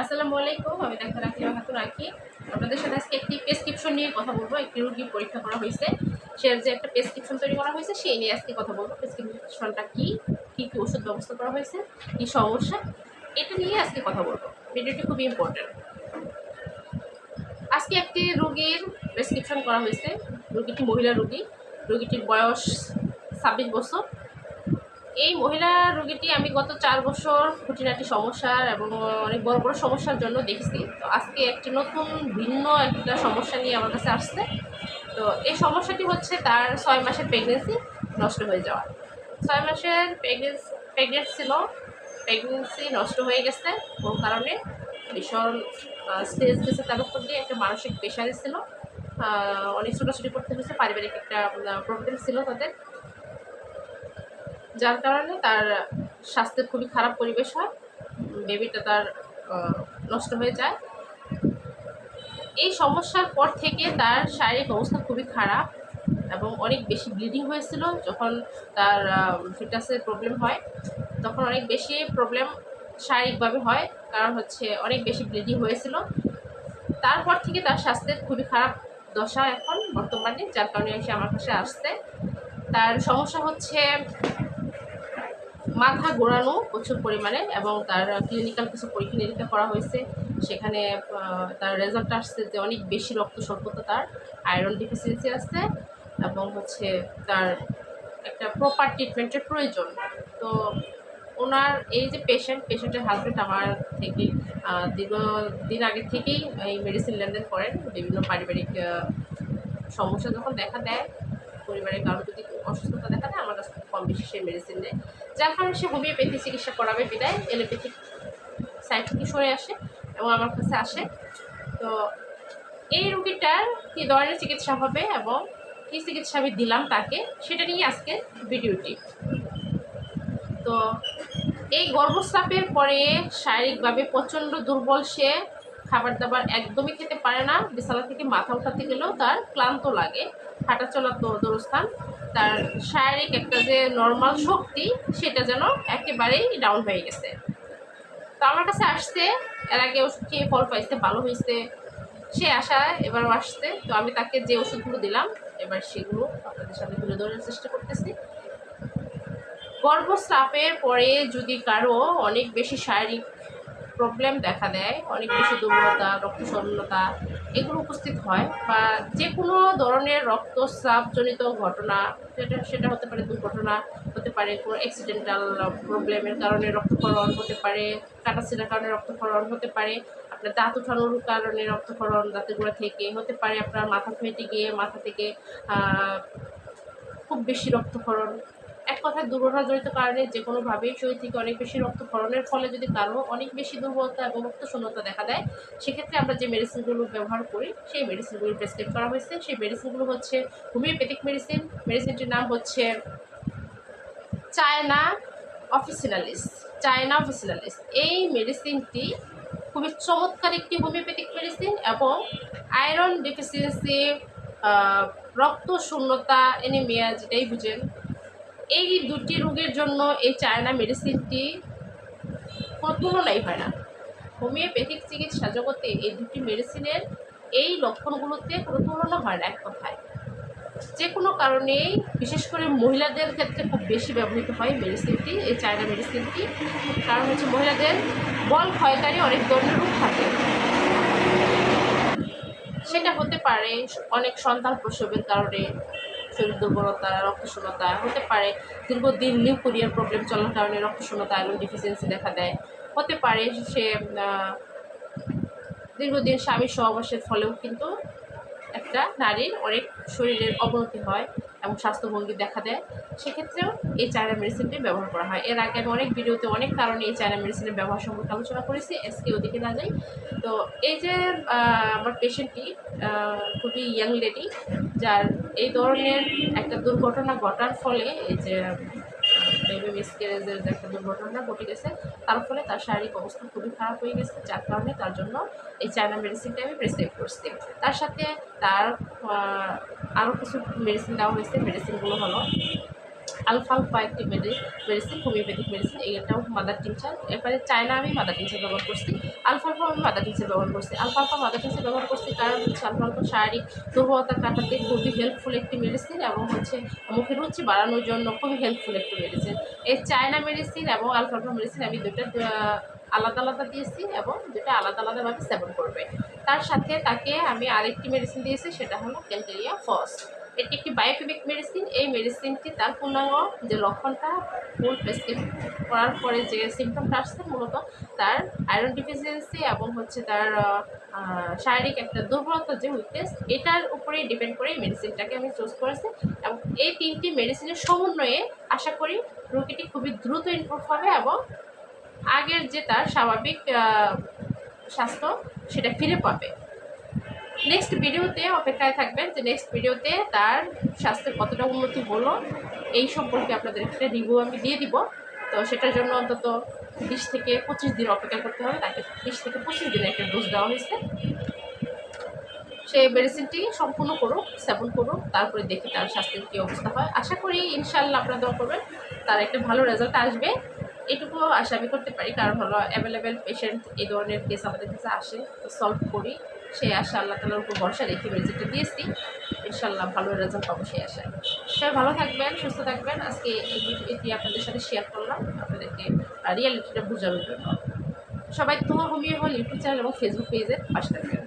আসসালামু আলাইকুম, আমি ডাক্তার আকিমা খাতুন রাখি। আপনাদের সাথে আজকে একটি প্রেসক্রিপশন নিয়ে কথা বলব। একটি রোগী পরীক্ষা করা হয়েছে। সে যে একটা প্রেসক্রিপশন তৈরি করা হয়েছে, সেই নিয়ে আজকে কথা বলব। প্রেসক্রিপশনটা কী? কী কী ওষুধ ব্যবস্থা করা হয়েছে? কী সমস্যা? এটা নিয়ে আজকে কথা বলব। ভিডিওটি খুবই ইম্পর্টেন্ট আজকে একটি রোগীর প্রেসক্রিপশন করা হয়েছে। রোগীটি মহিলা রোগী। রোগীটির বয়স ছাব্বিশ বছর। এই মহিলা রোগীটি আমি গত চার বছর খুঁটিনাটি সমস্যার এবং অনেক বড় বড় সমস্যার জন্য দেখেছি। তো আজকে একটি নতুন, ভিন্ন একটা সমস্যা নিয়ে আমার কাছে আসছে। তো এই সমস্যাটি হচ্ছে তার ছয় মাসের প্রেগনেন্সি নষ্ট হয়ে যাওয়া ছয় মাসের প্রেগনেন্সি প্রেগনেন্ট ছিল। প্রেগনেন্সি নষ্ট হয়ে গেছে কোন কারণে। ভীষণ স্টেজ গেছে তার উপর দিয়ে, একটা মানসিক প্রেশারে ছিল। অনেক ছোটাছুটি করতে হয়েছে, পারিবারিক একটা প্রবলেম ছিল তাদের। যার কারণে তার স্বাস্থ্যের খুবই খারাপ পরিবেশ হয় বেবিটা তার নষ্ট হয়ে যায়। এই সমস্যার পর থেকে তার শারীরিক অবস্থা খুবই খারাপ এবং অনেক বেশি ব্লিডিং হয়েছিল যখন তার ফিটাসের প্রবলেম হয়। তখন অনেক বেশি প্রবলেম শারীরিকভাবে হয়, কারণ হচ্ছে অনেক বেশি ব্লিডিং হয়েছিল। তারপর থেকে তার স্বাস্থ্যের খুবই খারাপ দশা এখন বর্তমানে, যার কারণে এসে আমার কাছে আসতে তার সমস্যা হচ্ছে মাথা ঘোরানো প্রচুর পরিমাণে এবং তার ক্লিনিক্যাল কিছু পরীক্ষা নিরীক্ষা করা হয়েছে। সেখানে তার রেজাল্ট আসছে যে অনেক বেশি রক্ত স্বল্পতা তার আয়রন ডিফিসিয়েন্সি আছে এবং হচ্ছে তার একটা প্রপার ট্রিটমেন্টের প্রয়োজন। তো ওনার এই যে পেশেন্ট পেশেন্টের হাজব্যান্ড আমার থেকে দীর্ঘদিন আগে থেকেই এই মেডিসিন লেনদেন করেন। বিভিন্ন পারিবারিক সমস্যা যখন দেখা দেয় পরিবারের কারও যদি অসুস্থতা দেখা দেয়, আমার কাছে কম বেশি সে মেডিসিন নেয়। যার কারণে সে হোমিওপ্যাথি চিকিৎসা করাবে বিদায় এলোপ্যাথিক সাইড থেকে সরে আসে এবং আমার কাছে আসে। তো এই রুগীটার কী ধরনের চিকিৎসা হবে এবং কী চিকিৎসা আমি দিলাম তাকে, সেটা নিয়ে আজকে ভিডিওটি। তো এই গর্ভস্রাপের পরে শারীরিকভাবে প্রচণ্ড দুর্বল সে খাবার দাবার একদমই খেতে পারে না। বিছানা থেকে মাথা উঠাতে গেলেও তার ক্লান্ত লাগে। হাঁটা চলার দৌড়স্থান তার শারীরিক একটা যে নর্মাল শক্তি, সেটা যেন একেবারেই ডাউন হয়ে গেছে। তো আমার কাছে আসছে, এর আগে ওষুধ খেয়ে ফল পাইছে, ভালো হয়েছে সে আশা এবারও আসছে। তো আমি তাকে যে ওষুধগুলো দিলাম, এবার সেগুলো আপনাদের সামনে তুলে ধরার চেষ্টা করতেছি। গর্ভস্রাপের পরে যদি কারও অনেক বেশি শারীরিক প্রবলেম দেখা দেয়। অনেক বেশি দুর্বলতা, রক্তশূন্যতা এগুলো উপস্থিত হয় বা যে কোনো ধরনের রক্তস্রাবজনিত ঘটনা, সেটা সেটা হতে পারে দুর্ঘটনা, হতে পারে কোনো অ্যাক্সিডেন্টাল প্রবলেমের কারণে রক্তক্ষরণ হতে পারে কাটাছিলার কারণে রক্তক্ষরণ হতে পারে, আপনার দাঁত উঠানোর কারণে রক্তক্ষরণ দাঁতের গোড়া থেকে হতে পারে, আপনার মাথা ফেটে গিয়ে মাথা থেকে খুব বেশি রক্তক্ষরণ এক কথায় দুর্ঘটনাজনিত কারণে যে কোনোভাবেই শরীর থেকে অনেক বেশি রক্তক্ষরণের ফলে যদি কারও অনেক বেশি দুর্বলতা এবং রক্তশূন্যতা দেখা দেয়, সেক্ষেত্রে আমরা যে মেডিসিনগুলো ব্যবহার করি, সেই মেডিসিনগুলো প্রেসক্রাইব করা হয়েছে। সেই মেডিসিনগুলো হচ্ছে হোমিওপ্যাথিক মেডিসিন মেডিসিনটির নাম হচ্ছে চায়না অফিসিনালিস চায়না অফিসিনালিস এই মেডিসিনটি খুবই চমৎকার একটি হোমিওপ্যাথিক মেডিসিন এবং আয়রন ডেফিসিয়েন্সি রক্ত শূন্যতা এনিমিয়া যেটাই বুঝেন এই দুটি রোগের জন্য এই চায়না মেডিসিনটি কোনো তুলনাই হয় না হোমিওপ্যাথিক চিকিৎসা জগতে এই দুটি মেডিসিনের এই লক্ষণগুলোতে কোনো তুলনা হয় না এক কথায়। যে কোনো কারণেই, বিশেষ করে মহিলাদের ক্ষেত্রে খুব বেশি ব্যবহৃত হয় মেডিসিনটি এই চায়না মেডিসিনটি কারণ হচ্ছে মহিলাদের বল ক্ষয়কারী অনেক ধরনের রোগ থাকে। সেটা হতে পারে অনেক সন্তান প্রসবের কারণে শরীর দুর্বলতা রক্তশূন্যতা হতে পারে। দীর্ঘদিন নিউকোরিয়ার প্রবলেম চলার কারণে রক্তশূন্যতা আয়রন ডিফিসিয়েন্সি দেখা দেয়। হতে পারে সে দীর্ঘদিন স্বামীর সহবাসের ফলেও কিন্তু একটা নারীর অনেক শরীরের অবনতি হয় এবং স্বাস্থ্যভঙ্গি দেখা দেয়, সেক্ষেত্রেও এই চায়না মেডিসিনটি ব্যবহার করা হয়। এর আগে আমি অনেক ভিডিওতে অনেক কারণে এই চায়না মেডিসিনের ব্যবহার সম্পর্কে আলোচনা করেছি এসকে ওদিকে না যাই। তো এই যে আমার পেশেন্টটি খুবই ইয়াং লেডি যার এই ধরনের একটা দুর্ঘটনা ঘটার ফলে এই যে বেবি মিসক্যারেজের যে একটা দুর্ঘটনা ঘটে গেছে, তার ফলে তার শারীরিক অবস্থা খুবই খারাপ হয়ে গেছে, যার কারণে তার জন্য এই চায়না মেডিসিনটা আমি প্রেসক্রাইব করছি। তার সাথে তার আরও কিছু মেডিসিন দেওয়া হয়েছে মেডিসিনগুলো হলো আলফালফা একটি মেডিসিন হোমিওপ্যাথিক মেডিসিন এইটাও মাদার টিনচার এরপরে চায়না আমি মাদার টিনচার ব্যবহার করছি। আলফালফা আমি মাদার টিনচার ব্যবহার করছি। আলফালফা মাদার টিনচার ব্যবহার করছি কারণ হচ্ছে আলফালফা শারীরিক দুর্বলতা কাটাতে খুবই হেল্পফুল একটি মেডিসিন এবং হচ্ছে মুখের রুচি বাড়ানোর জন্য খুবই হেল্পফুল একটি মেডিসিন এই চায়না মেডিসিন এবং আলফালফা মেডিসিন আমি দুটো আলাদা আলাদা দিয়েছি এবং দুটো আলাদা আলাদাভাবে সেবন করবে। তার সাথে তাকে আমি আরেকটি মেডিসিন দিয়েছি, সেটা হলো ক্যালটেরিয়া ফস এটি একটি বায়োকেমিক মেডিসিন এই মেডিসিনটি তার পূর্ণাঙ্গ যে লক্ষণটা ফুল প্রেসক্রিপ করার পরে যে সিমটমটা আসছে মূলত তার আয়রন ডিফিসিয়েন্সি এবং হচ্ছে তার শারীরিক একটা দুর্বলতা যে উইকনেস এটার উপরেই ডিপেন্ড করে এই মেডিসিনটাকে আমি চুজ করেছি এবং এই তিনটি মেডিসিনের সমন্বয়ে আশা করি রোগীটি খুবই দ্রুত ইমপ্রুভ হবে এবং আগের যে তার স্বাভাবিক স্বাস্থ্য সেটা ফিরে পাবে। নেক্সট ভিডিওতে অপেক্ষায় থাকবেন যে নেক্সট ভিডিওতে তার স্বাস্থ্যের কতটা উন্নতি হলো, এই সম্পর্কে আপনাদের একটা রিভিউ আমি দিয়ে দিব। তো সেটার জন্য অন্তত বিশ থেকে পঁচিশ দিন অপেক্ষা করতে হবে। তাকে বিশ থেকে পঁচিশ দিনের একটা ডোজ দেওয়া হয়েছে। সেই মেডিসিনটি সম্পূর্ণ করুক, সেবন করুক, তারপরে দেখি তার স্বাস্থ্যের কী অবস্থা হয়। আশা করি ইনশাল্লাহ আপনারা দোয়া করবেন, তার একটা ভালো রেজাল্ট আসবে। এটুকু আশা আমি করতে পারি, কারণ হলো অ্যাভেলেবেল পেশেন্ট এই ধরনের কেস আমাদের কাছে আসে সলভ করি। সেই আশা আল্লাহ তালার উপর ভরসা রেখে রেজাল্টটা দিয়েছি। ইনশাল্লাহ ভালো রেজাল্ট পাবো সেই আশায়। সবাই ভালো থাকবেন, সুস্থ থাকবেন। আজকে এটি আপনাদের সাথে শেয়ার করলাম। আপনাদেরকে রিয়ালিটিটা বোঝানোর জন্য। সবাই তোমার হোমিও হল ইউটিউব চ্যানেল এবং ফেসবুক পেজের পাশে থাকবেন।